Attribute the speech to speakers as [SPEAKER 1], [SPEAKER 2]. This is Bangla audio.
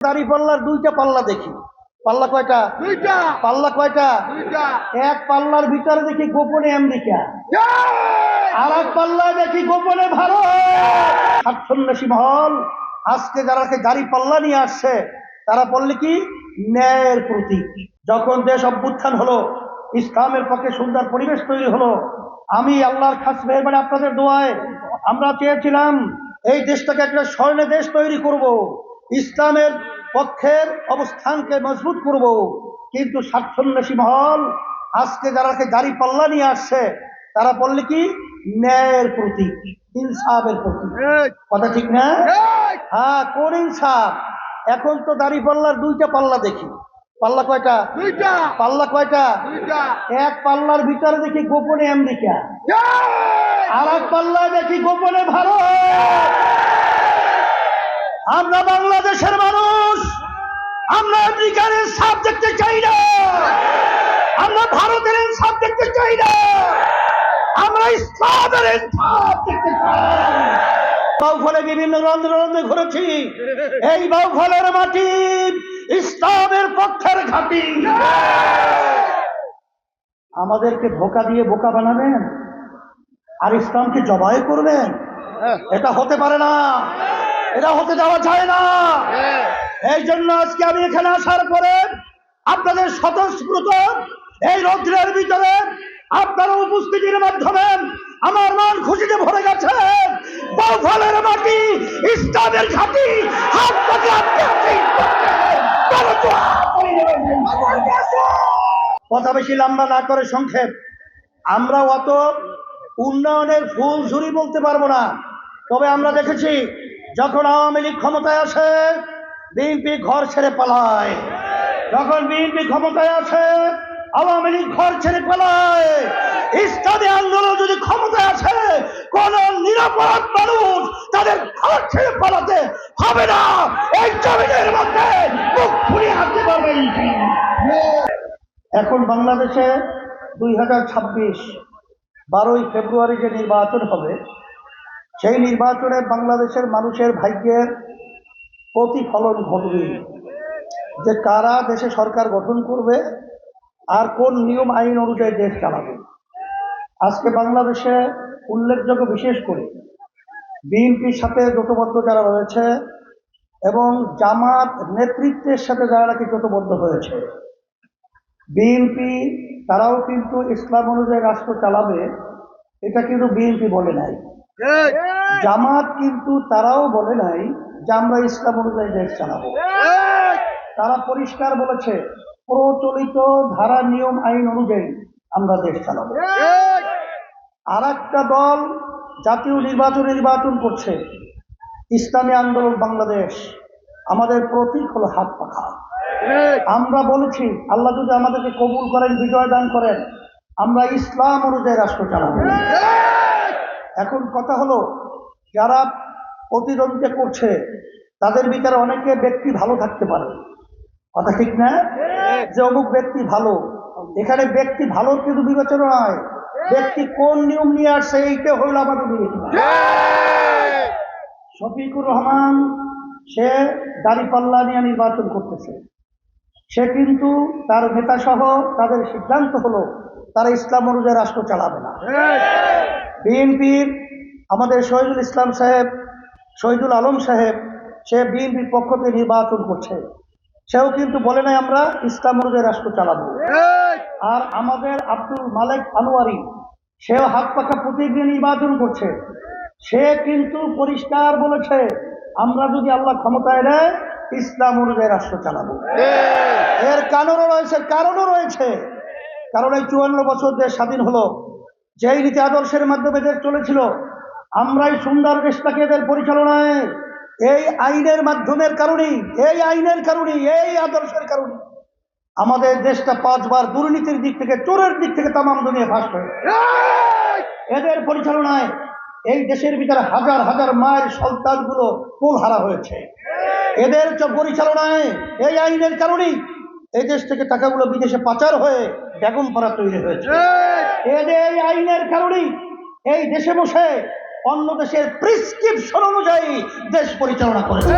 [SPEAKER 1] দাড়ি পাল্লার দুইটা পাল্লা দেখি। পাল্লা কয়টা?
[SPEAKER 2] দুইটা।
[SPEAKER 1] পাল্লা কয়টা?
[SPEAKER 2] দুইটা।
[SPEAKER 1] এক পাল্লার ভিতরে দেখি গোপনে আমেরিকা। আর এক পাল্লা দেখি গোপনে ভারত। স্বার্থন্বেষী মহল। আজকে যারা গাড়ি পাল্লা নিয়ে আসছে তারা বললে কি? ন্যায়ের প্রতীক। যখন দেশ অভ্যুত্থান হলো ইসলামের পক্ষে সুন্দর পরিবেশ তৈরি হলো আমি আল্লাহর খাস মেহরবানি আপনাদের দোয়ায় আমরা চেয়েছিলাম এই দেশটাকে একটা স্বর্ণ দেশ তৈরি করব। ইসলামের পক্ষের অবস্থানকে মজবুত করব কিন্তু স্বার্থন্বেষী মহল আজকে যারা গাড়ি পাল্লা নিয়ে আসছে তারা বললে কি? ন্যায়ের প্রতীক ইনসাফের প্রতীক। কথা ঠিক না? হ্যাঁ কোন ইনসাফ? এখন তো দাড়ি পাল্লার দুইটা পাল্লা দেখি। পাল্লা কয়টা?
[SPEAKER 2] দুইটা।
[SPEAKER 1] পাল্লা কয়টা?
[SPEAKER 2] দুইটা।
[SPEAKER 1] এক পাল্লার ভিতরে দেখি গোপনে আমেরিকা। আর এক পাল্লা দেখি গোপনে ভারত। আমরা বাংলাদেশের মানুষ। আমরা আমেরিকার সাপ দেখতে চাই না। আমরা ভারতের সাপ দেখতে চাই না। আমরা ইসলামের সাপ দেখতে চাই। বাউফলে বিভিন্ন রন্ধ্রে রন্ধ্রে ঘুরেছি। এই বাউফলের মাটি ইসলামের পক্ষের ঘাটি। আমাদেরকে ধোকা দিয়ে বোকা বানাবেন আর ইসলামকে জবাই করবেন? এটা হতে পারে না। এটা হতে দেওয়া যায় না। এই জন্য আজকে আমি এখানে আসার পরে আপনাদের স্বতঃস্ফূর্ত এই রৌদ্রের ভিতরে আপনার উপস্থিতির মাধ্যমে আমার মন খুশিতে ভরে গেছে। বাউফলের মাটি ইসলামের ঘাটি হাত। কথা বেশি লম্বা না করে সংক্ষেপ। আমরা অত উন্নয়নের ফুল ঝুরি বলতে পারব না। তবে আমরা দেখেছি যখন আওয়ামী লীগ ক্ষমতায় আসে, বিএনপি ঘর ছেড়ে পালায়। যখন বিএনপি ক্ষমতায় আসে, আওয়ামী লীগ ঘর ছেড়ে পালায়। ইসলামী আন্দোলন যদি ক্ষমতায় আসে, কোন নিরাপরাধ মানুষ তাদের ঘর ছেড়ে পালাতে হবে না। এই জমিনের মধ্যে মুখ ফুরিয়ে হাঁটতে পারবে এখন বাংলাদেশে দুই হাজার ছাব্বিশ বারোই ফেব্রুয়ারি যে নির্বাচন হবে। সেই নির্বাচনে বাংলাদেশের মানুষের ভাগ্যের প্রতিফলন ঘটবে। যে কারা দেশে সরকার গঠন করবে আর কোন নিয়ম আইন অনুযায়ী দেশ চালাবে। আজকে বাংলাদেশে উল্লেখযোগ্য বিশেষ করে বিএনপির সাথে জোটবদ্ধ যারা রয়েছে এবং জামাত নেতৃত্বের সাথে যারা নাকি জোটবদ্ধ হয়েছে, বিএনপি তারাও কিন্তু ইসলাম অনুযায়ী রাষ্ট্র চালাবে, এটা কিন্তু বিএনপি বলে নাই। জামাত কিন্তু তারাও বলে নাই যে আমরা ইসলাম অনুযায়ী দেশ চালাবো। তারা পরিষ্কার বলেছে প্রচলিত ধারা নিয়ম আইন অনুযায়ী আমরা দেশ চালাবো। আর একটা দল জাতীয় নির্বাচন নির্বাচন করছে ইসলামী আন্দোলন বাংলাদেশ। আমাদের প্রতীক হলো হাত পাখা। আমরা বলেছি আল্লাহ যদি আমাদেরকে কবুল করেন বিজয় দান করেন আমরা ইসলাম অনুযায়ী রাষ্ট্র চালাবো। এখন কথা হলো যারা প্রতিদ্বন্দ্বিতা করছে তাদের ভিতরে অনেকে ব্যক্তি ভালো থাকতে পারে। কথা ঠিক না? যে অমুক ব্যক্তি ভালো এখানে ব্যক্তি ভালো কিন্তু বিবেচনা নয়। ব্যক্তি কোন নিয়ম নিয়ে আসছে এইটা হইল আমাদের বিবেচনা। শফিকুর রহমান সে দাড়িপাল্লা নিয়ে নির্বাচন করতেছে। সে কিন্তু তার নেতা সহ তাদের সিদ্ধান্ত হলো তারা ইসলাম অনুযায়ী রাষ্ট্র চালাবে না। বিএনপির আমাদের শহীদুল ইসলাম সাহেব শহীদুল আলম সাহেব সে বিএনপির পক্ষ থেকে নির্বাচন করছে। সেও কিন্তু বলে নাই আমরা ইসলাম অনুযায়ী রাষ্ট্র চালাবো। আর আমাদের আব্দুল মালেক আনোয়ারি সেও হাত পাকা প্রতীক নিয়ে নির্বাচন করছে। সে কিন্তু পরিষ্কার বলেছে আমরা যদি আল্লাহ ক্ষমতায় নেয় ইসলাম অনুযায়ী রাষ্ট্র চালাবো। এর কারণও রয়েছে কারণও রয়েছে। কারণ এই চুয়ান্ন বছর দেশ স্বাধীন হলো যেই নীতি আদর্শের মাধ্যমে এদের চলেছিল, আমরাই সুন্দর দেশটাকে এদের পরিচালনায়, এই আইনের মাধ্যমের কারণেই, এই আইনের কারণেই, এই আদর্শের কারণে আমাদের দেশটা পাঁচবার দুর্নীতির দিক থেকে, চোরের দিক থেকে তামাম দুনিয়া ফাঁস হয়ে এদের পরিচালনায় এই দেশের ভিতরে হাজার হাজার মায়ের সন্তানগুলো কুল হারা হয়েছে। এদের পরিচালনায় এই আইনের কারণেই এই দেশ থেকে টাকাগুলো বিদেশে পাচার হয়ে বেগম পাড়া তৈরি হয়েছে। এই আইনের কারণেই এই দেশে বসে অন্য দেশের প্রিসক্রিপশন অনুযায়ী দেশ পরিচালনা করেছে।